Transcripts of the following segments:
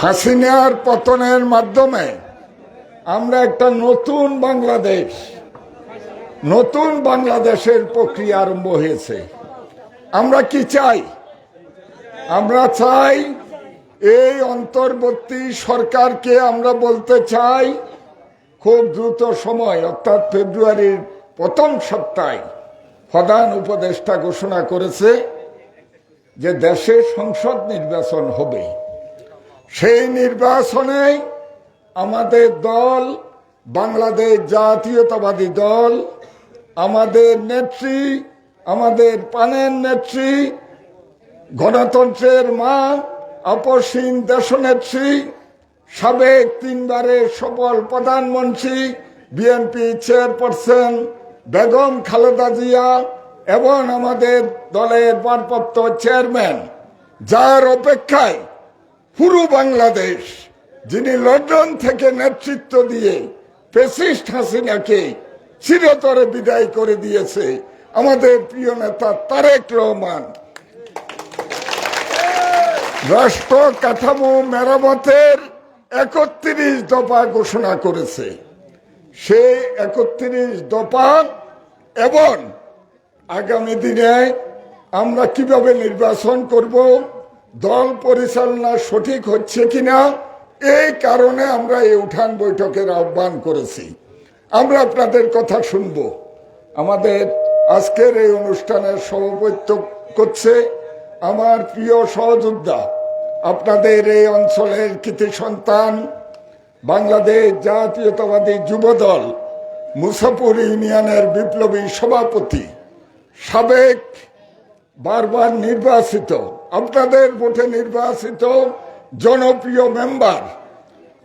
হাসিনার পতনের মাধ্যমে আমরা একটা নতুন বাংলাদেশ, নতুন বাংলাদেশের প্রক্রিয়া আরম্ভ হয়েছে। আমরা কি চাই? আমরা চাই এই অন্তর্বর্তী সরকারকে আমরা বলতে চাই, খুব দ্রুত সময়, অর্থাৎ ফেব্রুয়ারির প্রথম সপ্তাহে প্রধান উপদেষ্টা ঘোষণা করেছে যে দেশে সংসদ নির্বাচন হবে, সেই নির্বাচনে আমাদের দল, বাংলাদেশ জাতীয়তাবাদী দল, আমাদের নেত্রী, আমাদের পানের নেত্রী, গণতন্ত্রের মা আপসীন দেশনেত্রী, সাবেক তিনবারের সফল প্রধানমন্ত্রী, বিএনপি চেয়ারপারসন বেগম খালেদা জিয়া এবং আমাদের দলের ভারপ্রাপ্ত চেয়ারম্যান, যার অপেক্ষায় পুরো বাংলাদেশ, যিনি লন্ডন থেকে নেতৃত্ব দিয়ে পেসিস্ট হাসিনাকে চিরতরে বিদায় করে দিয়েছে, আমাদের প্রিয় নেতা তারেক রহমান। রাষ্ট্র কাঠামো মেরামতের একত্রিশ দফা ঘোষণা করেছে। সেই একত্রিশ দফা এবং আগামী দিনে আমরা কীভাবে নির্বাচন করব, দল পরিচালনা সঠিক হচ্ছে কিনা, এই কারণে আমরা এই উঠান বৈঠকের আহ্বান করেছি। আমরা আপনাদের কথা শুনব। আমাদের আজকের এই অনুষ্ঠানের সভাপতিত্ব করছে আমার প্রিয় সহযোদ্ধা, আপনাদের এই অঞ্চলের কৃতি সন্তান, বাংলাদেশ জাতীয়তাবাদী যুবদল মুসাপুর ইউনিয়নের বিপ্লবী সভাপতি। সাবেক বারবার নির্বাচিত, আপনাদের ভোটে নির্বাচিত জনপ্রিয় মেম্বার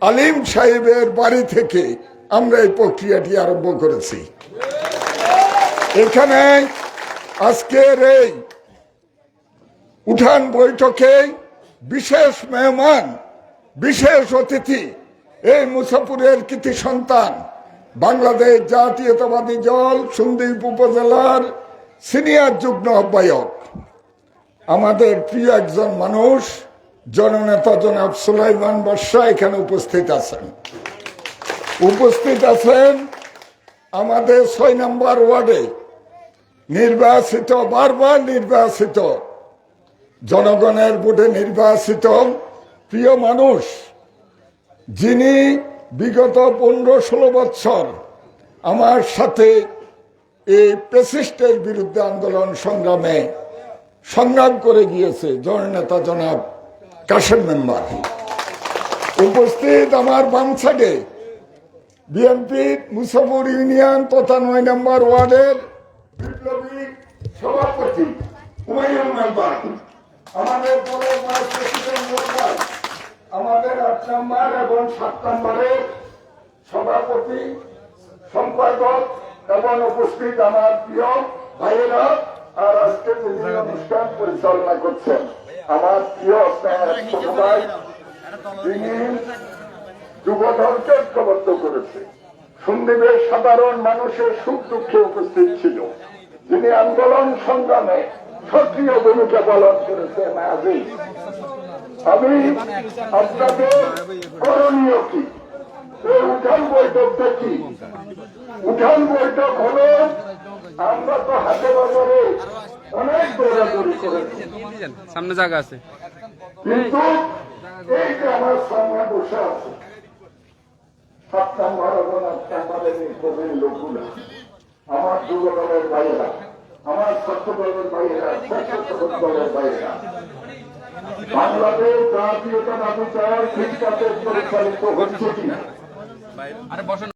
আলিম সাহেবের বাড়ি থেকে আমরা এই প্রক্রিয়াটি আরম্ভ করেছি। এখানে আজকের এই উঠান বৈঠকে বিশেষ মেহমান, বিশেষ অতিথি, এই মুসাপুরের কৃতি সন্তান, বাংলাদেশ জাতীয়তাবাদী দল সন্দ্বীপ উপজেলার সিনিয়র যুগ্ম আহ্বায়ক, আমাদের প্রিয় একজন মানুষ, জননেতা জনাব সুলাইমান বর্ষা এখানে উপস্থিত আছেন। উপস্থিত আছেন আমাদের ছয় নম্বর ওয়ার্ডে নির্বাচিত, বারবার নির্বাচিত জনগণের ভোটে নির্বাচিত প্রিয় মানুষ, যিনি বিগত পনেরো ষোলো বৎসর আমার সাথে এই প্রেসিস্টের বিরুদ্ধে আন্দোলন সংগ্রামে সংগ্রাম করে গিয়েছে জননেতা জনাব কাশেম মেম্বার। উপস্থিত আমার বাম সাইডে বিএনপি, মুসাফর ইউনিয়ন তথা নয় নম্বর ওয়ার্ডের বিপ্লবী সভাপতি আমাদের আট নম্বর এবং সাত নম্বরের সভাপতি সম্পাদক এবং উপস্থিত আমার প্রিয় ভাইয়েরা আর আজকে যিনি অনুষ্ঠান পরিচালনা করছেন আমার প্রিয় স্নেহের ছোট ভাই যিনি যুবদলকে ঐক্যবদ্ধ করেছে। সন্দীপের সাধারণ মানুষের সুখ দুঃখে উপস্থিত ছিল। যিনি আন্দোলন সংগ্রামে সক্রিয় ভূমিকা পালন করেছেন আজই। আমি আপনাদের করণীয় কি? উঠান বৈঠকটা কি উঠান বৈঠক হলো আমরা তো হাতে বাজারে অনেক দৌড়াদৌড়ি করেছি সামনে জায়গা আছে। কিন্তু এই যে আমার সামনে বসে আছে সাত নম্বর এবং আট আমার যুবদলের ভাইয়েরা, আমার ছাত্র দলের ভাইয়েরা স্বেচ্ছাসেবক দলের ভাইয়েরা, বাংলাদেশ জাতীয়তাবাদী দল পরিচালিত হচ্ছে কিনা? আরে বসেন